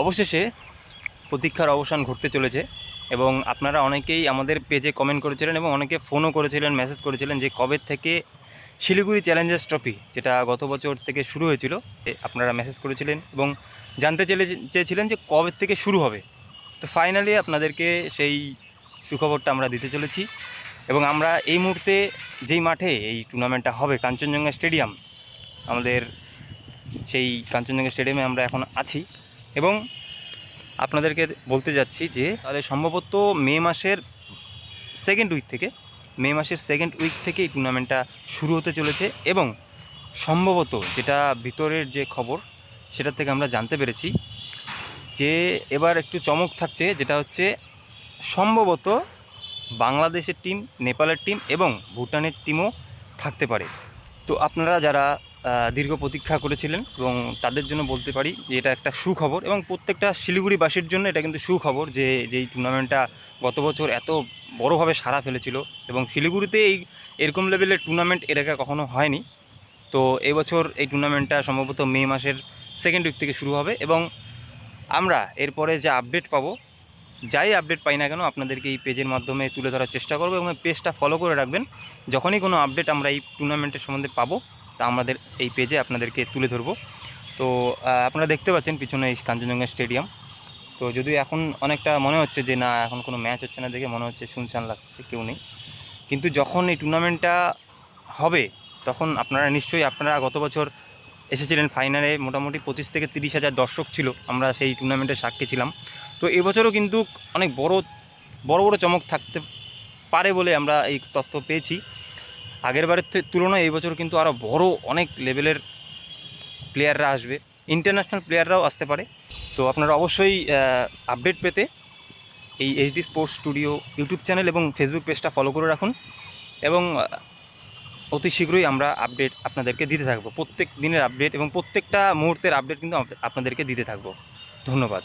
অবশেষে প্রতীক্ষার অবসান ঘটতে চলেছে এবং আপনারা অনেকেই আমাদের পেজে কমেন্ট করেছিলেন এবং অনেকে ফোনও করেছিলেন মেসেজ করেছিলেন যে কবে থেকে শিলিগুড়ি চ্যালেঞ্জার্স ট্রফি যেটা গত বছর থেকে শুরু হয়েছিল আপনারা মেসেজ করেছিলেন এবং জানতে চেয়েছিলেন যে কবে থেকে শুরু হবে। তো ফাইনালি আপনাদেরকে সেই সুখবরটা আমরা দিতে চলেছি এবং আমরা এই মুহূর্তে যেই মাঠে এই টুর্নামেন্টটা হবে, কাঞ্চনজঙ্ঘা স্টেডিয়াম, আমাদের সেই কাঞ্চনজঙ্ঘা স্টেডিয়ামে আমরা এখন আছি। এবং আপনাদেরকে বলতে যাচ্ছি যে তাহলে সম্ভবত মে মাসের সেকেন্ড উইক থেকে, মে মাসের সেকেন্ড উইক থেকে এই টুর্নামেন্টটা শুরু হতে চলেছে এবং সম্ভবত যেটা ভিতরের যে খবর সেটা থেকে আমরা জানতে পেরেছি যে এবার একটু চমক থাকছে, যেটা হচ্ছে সম্ভবত বাংলাদেশের টিম নেপালের টিম এবং ভুটানের টিমও থাকতে পারে। তো আপনারা যারা দীর্ঘ প্রতীক্ষা করেছিলেন এবং তাদের জন্য বলতে পারি যে এটা একটা সুখবর এবং প্রত্যেকটা শিলিগুড়িবাসীর জন্য এটা কিন্তু সুখবর যে যেই টুর্নামেন্টটা গত বছর এত বড়োভাবে সারা ফেলেছিল এবং শিলিগুড়িতে এই এরকম লেভেলের টুর্নামেন্ট এর আগে কখনো হয়নি। তো এবছর এই টুর্নামেন্টটা সম্ভবত মে মাসের সেকেন্ড উইক থেকে শুরু হবে এবং আমরা এরপরে যে আপডেট পাবো, যাই আপডেট পাই না কেন আপনাদেরকে এই পেজের মাধ্যমে তুলে ধরার চেষ্টা করব এবং পেজটা ফলো করে রাখবেন। যখনই কোনো আপডেট আমরা এই টুর্নামেন্টের সম্বন্ধে পাবো তা আমাদের এই পেজে আপনাদেরকে তুলে ধরবো। তো আপনারা দেখতে পাচ্ছেন পিছনে এই কাঞ্চনজঙ্ঘা স্টেডিয়াম। তো, যদিও এখন অনেকটা মনে হচ্ছে যে, না, এখন কোনো ম্যাচ হচ্ছে না দেখে মনে হচ্ছে শুনশান লাগছে, কেউ নেই। কিন্তু যখন এই টুর্নামেন্টটা হবে, তখন আপনারা নিশ্চয়ই, আপনারা গত বছর এসেছিলেন ফাইনালে মোটামুটি পঁচিশ থেকে তিরিশ হাজার দর্শক ছিল, আমরা সেই টুর্নামেন্টের সাক্ষী ছিলাম। তো, এবছরও কিন্তু অনেক বড় বড় বড় চমক থাকতে পারে বলে আমরা এই তথ্য পেয়েছি। আগের বারের তুলনায় এই বছর কিন্তু আরও বড় অনেক লেভেলের প্লেয়াররা আসবে। ইন্টারন্যাশনাল প্লেয়াররাও আসতে পারে। তো আপনারা অবশ্যই আপডেট পেতে এই H D sports studio YouTube channel এবং ফেসবুক পেজটা ফলো করে রাখুন এবং অতি শীঘ্রই আমরা আপডেট আপনাদেরকে দিতে থাকব। প্রত্যেক দিনের আপডেট এবং প্রত্যেকটা মুহূর্তের আপডেট কিন্তু আপনাদেরকে দিতে থাকব। ধন্যবাদ।